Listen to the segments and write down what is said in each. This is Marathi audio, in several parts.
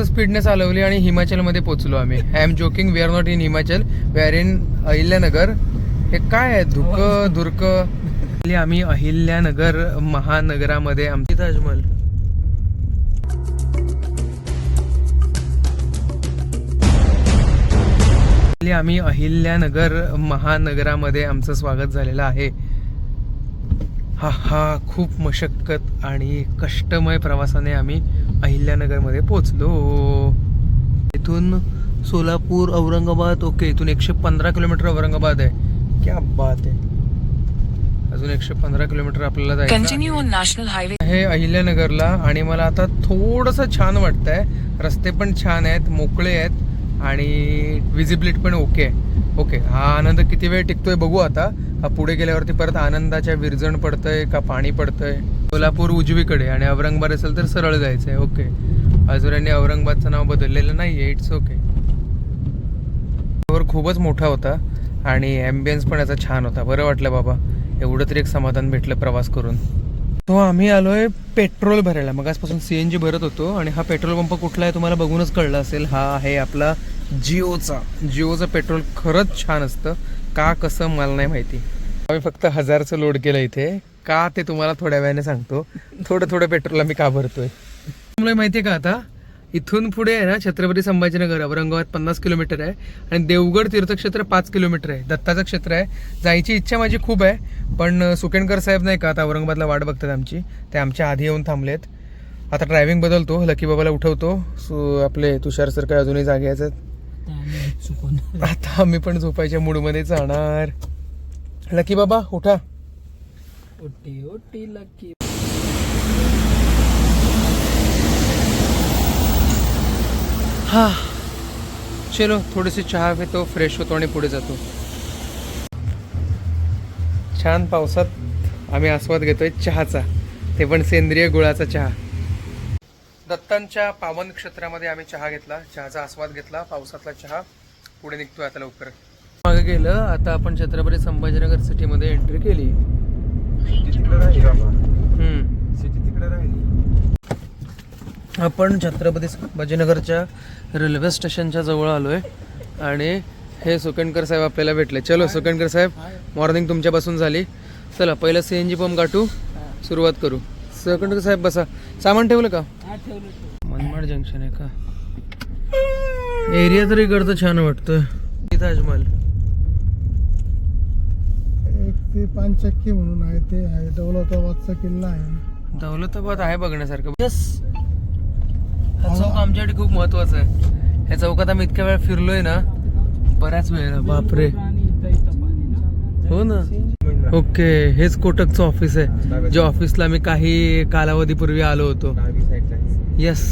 जास्त स्पीडने चालवली आणि हिमाचलमध्ये पोहोचलो आम्ही. I am joking we are not in Himachal we are in Ahilyanagar. हे काय आहे? धुक धुरक. आम्ही अहिल्यानगर महानगरामध्ये आमची ताजमहल. आम्ही अहिल्यानगर महानगरामध्ये आमचं स्वागत झालेलं आहे. हा हा खूप मशक्कत आणि कष्टमय प्रवासाने आम्ही अहिल्यानगरमध्ये पोचलो इथून सोलापूर औरंगाबाद ओके इथून एकशे पंधरा किलोमीटर औरंगाबाद आहे. क्या बात आहे. अजून एकशे पंधरा किलोमीटर आपल्याला जायचं Highway. आहे अहिल्यानगरला आणि मला आता थोडंसं छान वाटतंय. रस्ते पण छान आहेत मोकळे आहेत आणि विजिबिलिटी पण ओके आहे. ओके हा आनंद किती वेळ टिकतोय बघू आता. हा पुढे गेल्यावरती परत आनंदाच्या विरजण पडतंय का पाणी पडतंय? कोल्हापूर उजवीकडे आणि औरंगाबाद असेल तर सरळ जायचंय. ओके अजून यांनी औरंगाबादचं नाव बदललेलं नाहीये. इट्स ओके खूपच मोठा होता आणि ॲम्बियन्स पण याचा छान होता. बरं वाटलं बाबा. एवढं तरी एक समाधान भेटलं प्रवास करून. तो आम्ही आलोय पेट्रोल भरायला. मग आजपासून सी एन जी भरत होतो आणि हा पेट्रोल पंप कुठला आहे तुम्हाला बघूनच कळलं असेल. हा आहे आपला जिओचा. जिओचं पेट्रोल खरंच छान असतं. का कसं मला नाही माहिती. आम्ही फक्त हजारचं लोड केलं इथे. का ते तुम्हाला थोड्या वेळाने सांगतो. थोडं थोडं पेट्रोल आम्ही का भरतोय? तुम्हाला माहिती आहे का आता इथून पुढे आहे ना छत्रपती संभाजीनगर औरंगाबाद पन्नास किलोमीटर आहे आणि देवगड तीर्थक्षेत्र पाच किलोमीटर आहे. दत्ताचं क्षेत्र आहे. जायची इच्छा माझी खूप आहे पण सुकेणकर साहेब नाही का आता औरंगाबादला वाट बघतात आमची. ते आमच्या आधी येऊन थांबलेत. आता ड्रायव्हिंग बदलतो लकी बाबाला उठवतो. आपले तुषार सर काय अजूनही जागे आहेत? आता आम्ही पण झोपायच्या मूडमध्ये जाणार. लकी बाबा उठा. ओटी ओटी लकी. हा चलो थोडीशी चहा घेतो फ्रेश होतो आणि पुढे जातो छान पावसात आम्ही आस्वाद घेतोय चहाचा ते पण सेंद्रिय गुळाचा चहा. दत्तांच्या पावन क्षेत्रामध्ये आम्ही चहा घेतला चहाचा आस्वाद घेतला पावसातला चहा. पुढे निघतोय आता लवकर. मागे गेलं आता आपण छत्रपती संभाजीनगर सिटीमध्ये एंट्री केली. हम्म. आपण छत्रपती संभाजीनगरच्या रेल्वे स्टेशनच्या जवळ आलोय आणि हे सुकणकर साहेब आपल्याला भेटले. चलो सुकणकर साहेब मॉर्निंग तुमच्यापासून झाली. चला पहिलं सी एन जी पंप गाठू सुरुवात करू. सुकणकर साहेब बसा. सामान ठेवलं का? हा. मनमाड जंक्शन आहे का? एरिया तरी इकडचं छान वाटतोय. ताजमहल ते पानचक्की म्हणून आहे ते आहे. दौलताबादचा किल्ला आहे. दौलताबाद आहे बघण्यासारखं. यस हा चौक आमच्यासाठी खूप महत्त्वाचा आहे. ह्या चौकात आम्ही इतक्या वेळ फिरलोय ना बऱ्याच वेळेला. बापरे. आणि इथं इथं पाणी ना. हो ना. ओके हेच कोटकचं ऑफिस आहे. ज्या ऑफिसला मी काही कालावधीपूर्वी आलो होतो. यस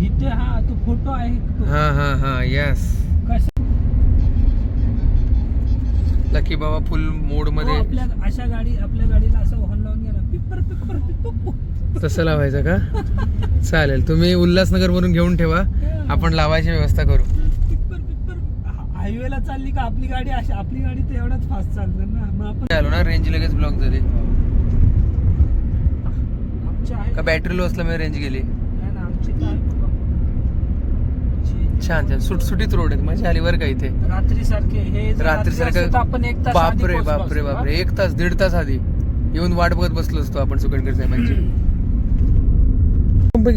इथे हा तो फोटो आहे. तो हा हा हा. यस लकी बाबा फुल मोड तो मध्ये आपल्या अशा गाडी आपल्या गाडीला असं हॉर्न लावून गेला तसं लावायचं का? चालेल. तुम्ही उल्हासनगर वरून घेऊन ठेवा. आपण लावायची व्यवस्था करू. हायवेला चालली का आपली गाडी? अशी आपली गाडी तर एवढाच फास्ट चालणार ना. मग आपण आलो ना? रेंज लगेच ब्लॉक झाली. का बॅटरी लो असल्यामुळे रेंज गेली? आमची. छान छान. सुटसुटीत रोड आहेत. मजा आली बरं का इथे? रात्री सारखे हे रात्री आपण एक सारखं तास आधी बापरे बापरे बापरे. एक तास दीड तास आधी येऊन वाट बघत बसलो असतो आपण सुकणकर साहेबांची.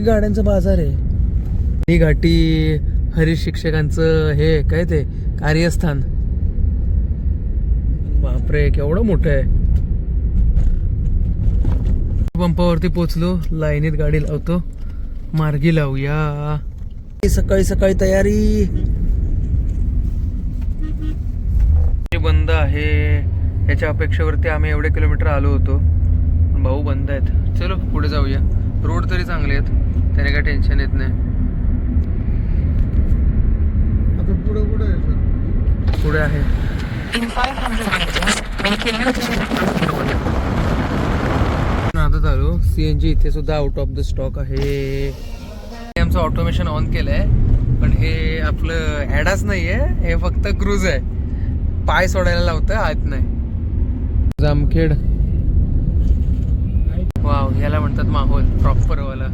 गाड्यांचा बाजार आहे. ही घाटी हरीश शिक्षकांचं हे काय ते? कार्यस्थान. बापरे केवढं मोठं आहे. पंपावरती पोचलो लाईनीत गाडी लावतो. मार्गी लावूया. सकाळी सकाळी तयारी. बंद आहे. याच्या अपेक्षेवरती आम्ही एवढे किलोमीटर आलो होतो. पण भाऊ बंद आहेत. चलो पुढे जाऊया. रोड तरी चांगले आहेत. त्याने काही टेन्शन येत नाही. आता पुढे पुढे आहे सर? पुढे आहे. in 500 meters, make a U-turn. आता चालू. सी एन जी इथे सुद्धा आउट ऑफ द स्टॉक आहे. आमचं ऑटोमेशन ऑन केलंय. पण हे आपलं ॲडाच नाहीये. हे फक्त क्रूज आहे. पाय सोडायला लावतं आत नाही. जामखेड. वाव याला म्हणतात माहोल प्रॉपर वाला.